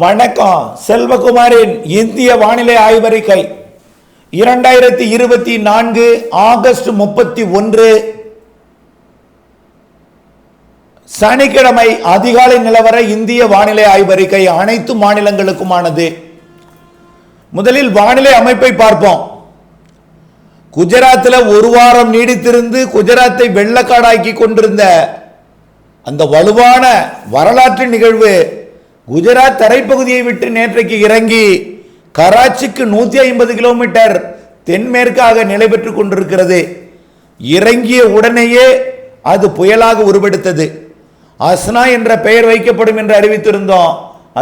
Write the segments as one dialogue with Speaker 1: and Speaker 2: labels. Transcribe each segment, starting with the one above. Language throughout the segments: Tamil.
Speaker 1: வணக்கம் செல்வகுமாரின் இந்திய வானிலை ஆய்வறிக்கை இரண்டாயிரத்தி இருபத்தி நான்கு ஆகஸ்ட் முப்பத்தி ஒன்று. சனிக்கிழமை அதிகாலை நிலவர இந்திய வானிலை ஆய்வறிக்கை அனைத்து மாநிலங்களுக்குமானது. முதலில் வானிலை அமைப்பை பார்ப்போம். குஜராத்தில் ஒரு வாரம் நீடித்திருந்து குஜராத்தை வெள்ளக்காடாக்கி கொண்டிருந்த அந்த வலுவான வரலாற்று நிகழ்வு குஜராத் தரைப்பகுதியை விட்டு நேற்றைக்கு இறங்கி கராச்சிக்கு நூற்றி ஐம்பது கிலோமீட்டர் தென்மேற்காக நிலை பெற்றுக் கொண்டிருக்கிறது. இறங்கிய உடனேயே அது புயலாக உருவெடுத்தது. அஸ்னா என்ற பெயர் வைக்கப்படும் என்று அறிவித்திருந்தோம்.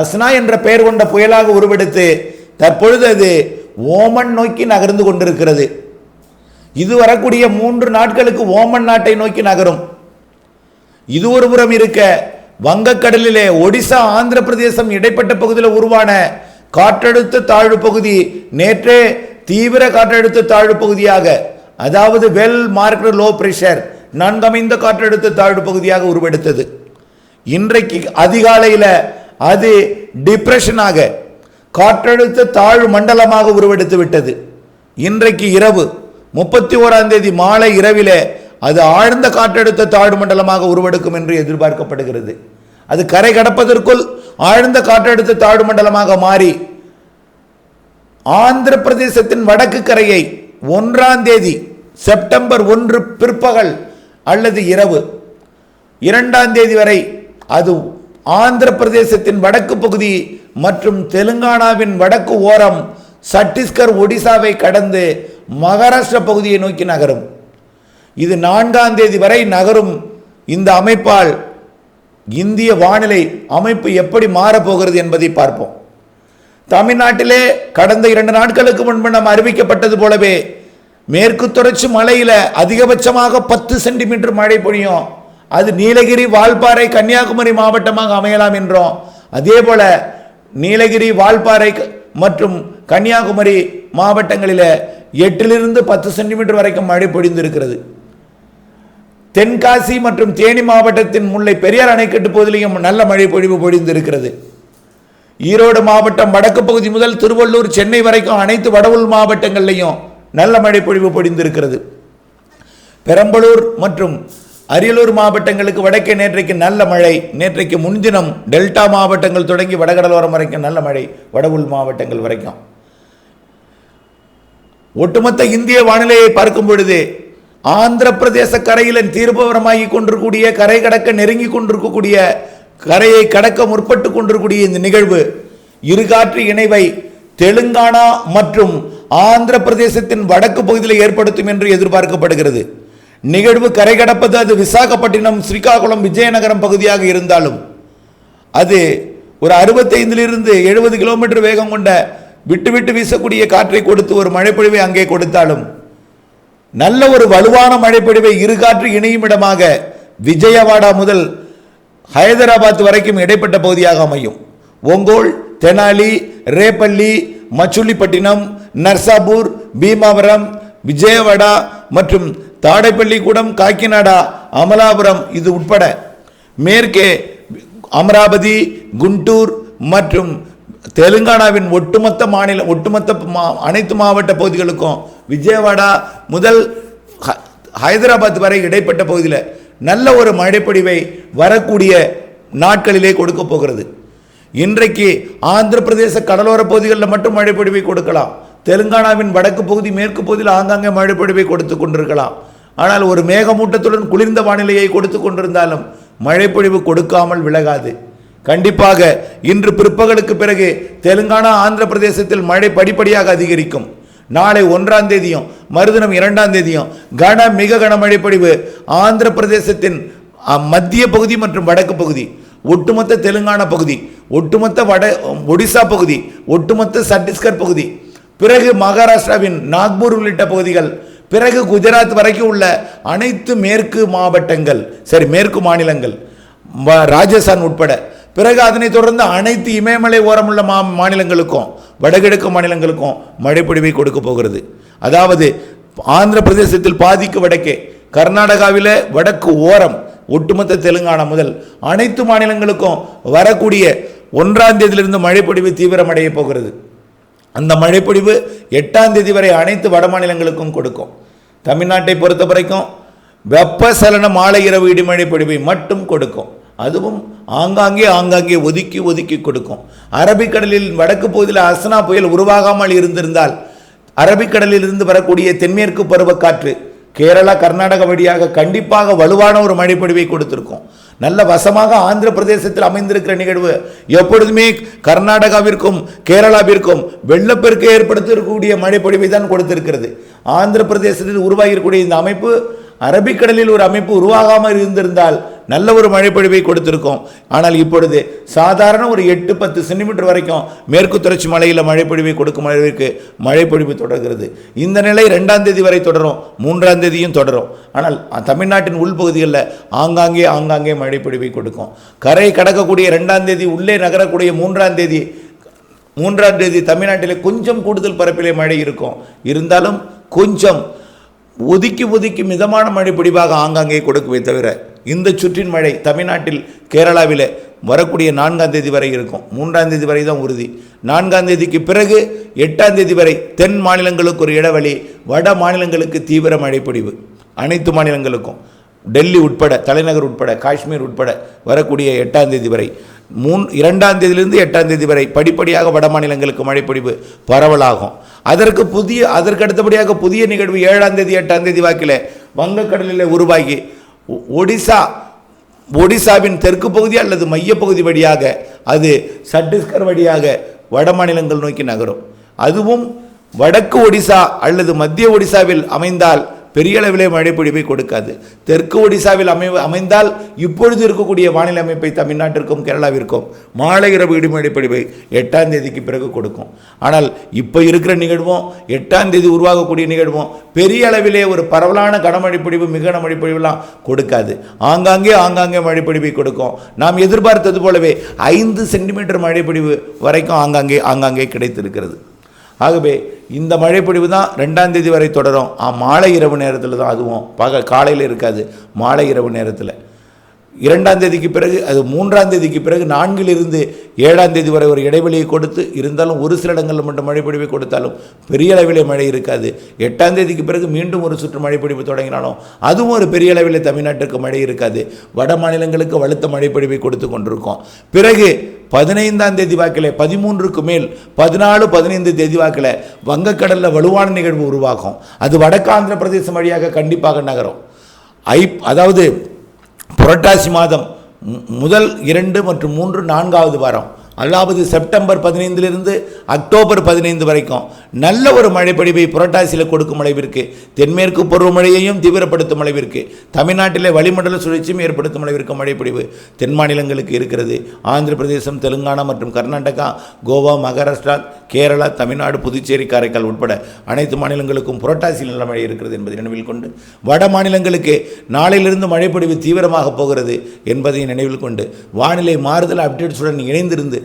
Speaker 1: அஸ்னா என்ற பெயர் கொண்ட புயலாக உருவெடுத்து தற்பொழுது அது ஓமன் நோக்கி நகர்ந்து கொண்டிருக்கிறது. இது வரக்கூடிய மூன்று நாட்களுக்கு ஓமன் நாட்டை நோக்கி நகரும். இது ஒரு புறம் இருக்க வங்கக்கடலிலே ஒடிசா ஆந்திர பிரதேசம் இடைப்பட்ட பகுதியில் உருவான காற்றழுத்த தாழ்வு பகுதி நேற்றே தீவிர காற்றழுத்த தாழ்வு பகுதியாக அதாவது வெல் மார்க்டு லோ பிரஷர் நன்கமைந்த காற்றழுத்த தாழ்வு பகுதியாக உருவெடுத்தது. இன்றைக்கு அதிகாலையில் அது டிப்ரெஷனாக காற்றழுத்த தாழ்வு மண்டலமாக உருவெடுத்து விட்டது. இன்றைக்கு இரவு முப்பத்தி ஓராம் தேதி மாலை இரவிலே அது ஆழ்ந்த காற்றழுத்த தாழ்வு மண்டலமாக உருவெடுக்கும் என்று எதிர்பார்க்கப்படுகிறது. அது கரை கடப்பதற்குள் ஆழ்ந்த காற்றழுத்த தாழ்வு மண்டலமாக மாறி ஆந்திர பிரதேசத்தின் வடக்கு கரையை ஒன்றாம் தேதி செப்டம்பர் ஒன்று பிற்பகல் அல்லது இரவு இரண்டாம் தேதி வரை அது ஆந்திர பிரதேசத்தின் வடக்கு பகுதி மற்றும் தெலுங்கானாவின் வடக்கு ஓரம் சத்தீஸ்கர் ஒடிசாவை கடந்து மகாராஷ்டிர பகுதியை நோக்கி நகரும். இது நான்காம் தேதி வரை நகரும் இந்த அமைப்பால் இந்திய வானிலை அமைப்பு எப்படி மாறப்போகிறது என்பதை பார்ப்போம். தமிழ்நாட்டிலே கடந்த இரண்டு நாட்களுக்கு முன்பு நாம் அறிவிக்கப்பட்டது போலவே மேற்கு தொடர்ச்சி மலையில் அதிகபட்சமாக பத்து சென்டிமீட்டர் மழை பொழியும். அது நீலகிரி வால்பாறை கன்னியாகுமரி மாவட்டமாக அமையலாம் என்றோம். அதே போல நீலகிரி வால்பாறை மற்றும் கன்னியாகுமரி மாவட்டங்களில் எட்டிலிருந்து பத்து சென்டிமீட்டர் வரைக்கும் மழை பொழிந்திருக்கிறது. தென்காசி மற்றும் தேனி மாவட்டத்தின் முல்லை பெரியார் அணைக்கட்டு பகுதியிலும் நல்ல மழை பொழிவு பொழிந்திருக்கிறது. ஈரோடு மாவட்டம் வடக்கு பகுதி முதல் திருவள்ளூர் சென்னை வரைக்கும் அனைத்து வடவுள் மாவட்டங்கள்லையும் நல்ல மழை பொழிவு பொழிந்திருக்கிறது. பெரம்பலூர் மற்றும் அரியலூர் மாவட்டங்களுக்கு வடக்கே நேற்றைக்கு நல்ல மழை நேற்றைக்கு முன்தினம் டெல்டா மாவட்டங்கள் தொடங்கி வடகடலோரம் வரைக்கும் நல்ல மழை வடவுள் மாவட்டங்கள் வரைக்கும். ஒட்டுமொத்த இந்திய வானிலையை பார்க்கும் பொழுது ஆந்திர பிரதேச கரையில் தீர்ப்பவரமாகி கொண்டிருக்கக்கூடிய கரை கடக்க நெருங்கி கொண்டிருக்கக்கூடிய கரையை கடக்க முற்பட்டு கொண்டிருக்கக்கூடிய இந்த நிகழ்வு இருகாற்று இணைவை தெலுங்கானா மற்றும் ஆந்திர பிரதேசத்தின் வடக்கு பகுதியில் ஏற்படுத்தும் என்று எதிர்பார்க்கப்படுகிறது. நிகழ்வு கரை கடப்பது அது விசாகப்பட்டினம் ஸ்ரீகாகுளம் விஜயநகரம் பகுதியாக இருந்தாலும் அது ஒரு அறுபத்தைந்திலிருந்து எழுபது கிலோமீட்டர் வேகம் கொண்ட விட்டு விட்டு வீசக்கூடிய காற்றை கொடுத்து ஒரு மழைப்பொழிவை அங்கே கொடுத்தாலும் நல்ல ஒரு வலுவான மழைப்பொழிவை இருகாற்று இணையும் இடமாக விஜயவாடா முதல் ஹைதராபாத் வரைக்கும் இடைப்பட்ட பகுதியாக அமையும். ஒங்கோல் தெனாலி ரேப்பள்ளி மச்சுள்ளிப்பட்டினம் நர்சாபூர் பீமாவரம் விஜயவாடா மற்றும் தாடைப்பள்ளிக்கூடம் காக்கிநாடா அமலாபுரம் இது உட்பட மேற்கே அமராவதி குண்டூர் மற்றும் தெலுங்கானாவின் ஒட்டுமொத்த மாநில ஒட்டுமொத்த மா- அனைத்து மாவட்ட பகுதிகளுக்கும் விஜயவாடா முதல் ஹ- ஹைதராபாத் வரை இடைப்பட்ட பகுதியில் நல்ல ஒரு மழைப்பொழிவை வரக்கூடிய நாட்களிலே கொடுக்க போகிறது. இன்றைக்கு ஆந்திர பிரதேச கடலோர பகுதிகளில் மட்டும் மழைப்பொழிவை கொடுக்கலாம். தெலுங்கானாவின் வடக்கு பகுதி மேற்கு பகுதியில் ஆங்காங்கே மழைப்பொழிவை கொடுத்து கொண்டிருக்கலாம். ஆனால் ஒரு மேகமூட்டத்துடன் குளிர்ந்த வானிலையை கொடுத்து கொண்டிருந்தாலும் மழைப்பொழிவு கொடுக்காமல் விலகாது. கண்டிப்பாக இன்று பிற்பகலுக்கு பிறகு தெலுங்கானா ஆந்திர பிரதேசத்தில் மழை படிப்படியாக அதிகரிக்கும். நாளை ஒன்றாம் தேதியும் மறுதினம் இரண்டாம் தேதியும் கன மிக கன மழைப்பொழிவு ஆந்திர பிரதேசத்தின் மத்திய பகுதி மற்றும் வடக்கு பகுதி ஒட்டுமொத்த தெலுங்கானா பகுதி ஒட்டுமொத்த வட ஒடிசா பகுதி ஒட்டுமொத்த சத்தீஸ்கர் பகுதி பிறகு மகாராஷ்டிராவின் நாக்பூர் உள்ளிட்ட பகுதிகள் பிறகு குஜராத் வரைக்கும் உள்ள அனைத்து மேற்கு மாவட்டங்கள் சரி மேற்கு மாநிலங்கள் ராஜஸ்தான் உட்பட பிறகு அதனைத் தொடர்ந்து அனைத்து இமயமலை ஓரமுள்ள மா மாநிலங்களுக்கும் வடகிழக்கு மாநிலங்களுக்கும் மழைப்பொழிவை கொடுக்க போகிறது. அதாவது ஆந்திர பிரதேசத்தில் பாதிக்கு வடக்கே கர்நாடகாவில் வடக்கு ஓரம் ஒட்டுமொத்த தெலுங்கானா முதல் அனைத்து மாநிலங்களுக்கும் வரக்கூடிய ஒன்றாம் தேதியிலிருந்து மழைப்பொழிவு தீவிரமடைய போகிறது. அந்த மழைப்பொழிவு எட்டாம் தேதி வரை அனைத்து வட மாநிலங்களுக்கும் கொடுக்கும். தமிழ்நாட்டை பொறுத்த வரைக்கும் வெப்பசலன மாலை இரவு இடிமழை பொழிவை மட்டும் கொடுக்கும். அதுவும் ஆங்காங்கே ஆங்காங்கே ஒதுக்கி ஒதுக்கி கொடுக்கும். அரபிக்கடலில் வடக்கு பகுதியில் அசனா புயல் உருவாகாமல் இருந்திருந்தால் அரபிக்கடலில் இருந்து வரக்கூடிய தென்மேற்கு பருவக்காற்று கேரளா கர்நாடகா வழியாக கண்டிப்பாக வலுவான ஒரு மழைப்பொழிவை கொடுத்திருக்கும். நல்ல வசமாக ஆந்திர பிரதேசத்தில் அமைந்திருக்கிற நிகழ்வு எப்பொழுதுமே கர்நாடகாவிற்கும் கேரளாவிற்கும் வெள்ளப்பெருக்கு ஏற்படுத்தக்கூடிய மழைப்பொழிவை தான் கொடுத்திருக்கிறது. ஆந்திர பிரதேசத்தில் உருவாகியிருக்கக்கூடிய இந்த அமைப்பு அரபிக்கடலில் ஒரு அமைப்பு உருவாகாமல் இருந்திருந்தால் நல்ல ஒரு மழைப்பொழிவை கொடுத்திருக்கோம். ஆனால் இப்பொழுது சாதாரண ஒரு எட்டு பத்து சென்டிமீட்டர் வரைக்கும் மேற்கு தொடர்ச்சி மலையில் மழைப்பொழிவை கொடுக்கும் அளவிற்கு மழைப்பொழிவு தொடர்கிறது. இந்த நிலை ரெண்டாம் தேதி வரை தொடரும். மூன்றாம் தேதியும் தொடரும். ஆனால் தமிழ்நாட்டின் உள்பகுதிகளில் ஆங்காங்கே ஆங்காங்கே மழைப்பொழிவை கொடுக்கும். கரை கடக்கக்கூடிய ரெண்டாம் தேதி உள்ளே நகரக்கூடிய மூன்றாம் தேதி மூன்றாம் தேதி தமிழ்நாட்டிலே கொஞ்சம் கூடுதல் பரப்பிலே மழை இருக்கும். இருந்தாலும் கொஞ்சம் ஒதுக்கி ஒதுக்கி மிதமான மழை பிடிவாக ஆங்காங்கே கொடுக்குமே தவிர இந்த சுற்றின் மழை தமிழ்நாட்டில் கேரளாவில் வரக்கூடிய நான்காம் தேதி வரை இருக்கும். மூன்றாம் தேதி வரை தான் உறுதி. நான்காம் தேதிக்கு பிறகு எட்டாம் தேதி வரை தென் மாநிலங்களுக்கு ஒரு இடைவெளி வட மாநிலங்களுக்கு தீவிர மழைப்பொடிவு அனைத்து மாநிலங்களுக்கும். டெல்லி உட்பட தலைநகர் உட்பட காஷ்மீர் உட்பட வரக்கூடிய எட்டாம் தேதி வரை. மூன் இரண்டாம் தேதியிலிருந்து எட்டாம் தேதி வரை படிப்படியாக வட மாநிலங்களுக்கு மழைப்பொழிவு பரவலாகும். அதற்கு புதிய அதற்கு அடுத்தபடியாக புதிய நிகழ்வு ஏழாம் தேதி எட்டாம் தேதி வாக்கில் வங்கக்கடலில் உருவாகி ஒடிசா ஒடிசாவின் தெற்கு பகுதி அல்லது மையப்பகுதி வழியாக அது சட்டீஸ்கர் வழியாக வட மாநிலங்கள் நோக்கி நகரும். அதுவும் வடக்கு ஒடிசா அல்லது மத்திய ஒடிசாவில் அமைந்தால் பெரிய அளவிலே மழைப்பொழிவை கொடுக்காது. தெற்கு ஒடிசாவில் அமை அமைந்தால் இப்பொழுது இருக்கக்கூடிய வானிலை அமைப்பை தமிழ்நாட்டிற்கும் கேரளாவிற்கும் மாலை இரவு இடிமழை பொழிவை எட்டாம் தேதிக்கு பிறகு கொடுக்கும். ஆனால் இப்போ இருக்கிற நிகழ்வும் எட்டாம் தேதி உருவாகக்கூடிய நிகழ்வும் பெரிய அளவிலே ஒரு பரவலான கனமழை பொழிவு மிக கனமழை பொழிவுலாம் கொடுக்காது. ஆங்காங்கே ஆங்காங்கே மழை பொழிவை கொடுக்கும். நாம் எதிர்பார்த்தது போலவே ஐந்து சென்டிமீட்டர் மழை பொழிவு வரைக்கும் ஆங்காங்கே ஆங்காங்கே கிடைத்திருக்கிறது. ஆகவே இந்த மழைப்பொழிவு தான் ரெண்டாம் தேதி வரை தொடரும். மாலை இரவு நேரத்தில் தான் அதுவும். பக காலையில் இருக்காது. மாலை இரவு நேரத்தில். இரண்டாம் தேதிக்கு பிறகு அது மூன்றாம் தேதிக்கு பிறகு நான்கிலிருந்து ஏழாம் தேதி வரை ஒரு இடைவெளியை கொடுத்து இருந்தாலும் ஒரு சில இடங்களில் மட்டும் மழைப்பொழிவை கொடுத்தாலும் பெரிய அளவிலே மழை இருக்காது. எட்டாம் தேதிக்கு பிறகு மீண்டும் ஒரு சுற்று மழைப்பொழிவு தொடங்கினாலும் அதுவும் ஒரு பெரிய அளவில் தமிழ்நாட்டுக்கு மழை இருக்காது. வட மாநிலங்களுக்கு வலுத்த மழைப்பொழிவை கொடுத்து கொண்டிருக்கோம். பிறகு பதினைந்தாம் தேதி வாக்கில் பதிமூன்றுக்கு மேல் பதினாலு பதினைந்து தேதி வாக்கில் வங்கக்கடலில் வலுவான நிகழ்வு உருவாகும். அது வடக்கு ஆந்திர பிரதேசம் வழியாக கண்டிப்பாக நகரும். ஐ அதாவது புரட்டாசி மாதம் முதல் இரண்டு மற்றும் மூன்று நான்காவது வாரம். அதாவது செப்டம்பர் பதினைந்திலிருந்து அக்டோபர் பதினைந்து வரைக்கும் நல்ல ஒரு மழைப்பொழிவை புரட்டாசியில் கொடுக்கும் அளவிற்கு தென்மேற்கு பருவமழையையும் தீவிரப்படுத்தும் அளவிற்கு தமிழ்நாட்டிலே வளிமண்டல சுழற்சியும் ஏற்படுத்தும் அளவிற்கு மழைப்பொழிவு தென் மாநிலங்களுக்கு இருக்கிறது. ஆந்திர பிரதேசம் தெலுங்கானா மற்றும் கர்நாடகா கோவா மகாராஷ்டிரா கேரளா தமிழ்நாடு புதுச்சேரி காரைக்கால் உட்பட அனைத்து மாநிலங்களுக்கும் புரட்டாசி நல்ல மழை இருக்கிறது என்பதை நினைவில் கொண்டு வட மாநிலங்களுக்கு நாளையிலிருந்து மழைப்பொழிவு தீவிரமாக போகிறது என்பதை நினைவில் கொண்டு வானிலை மாறுதல் அப்டேட்ஸுடன் இணைந்திருந்து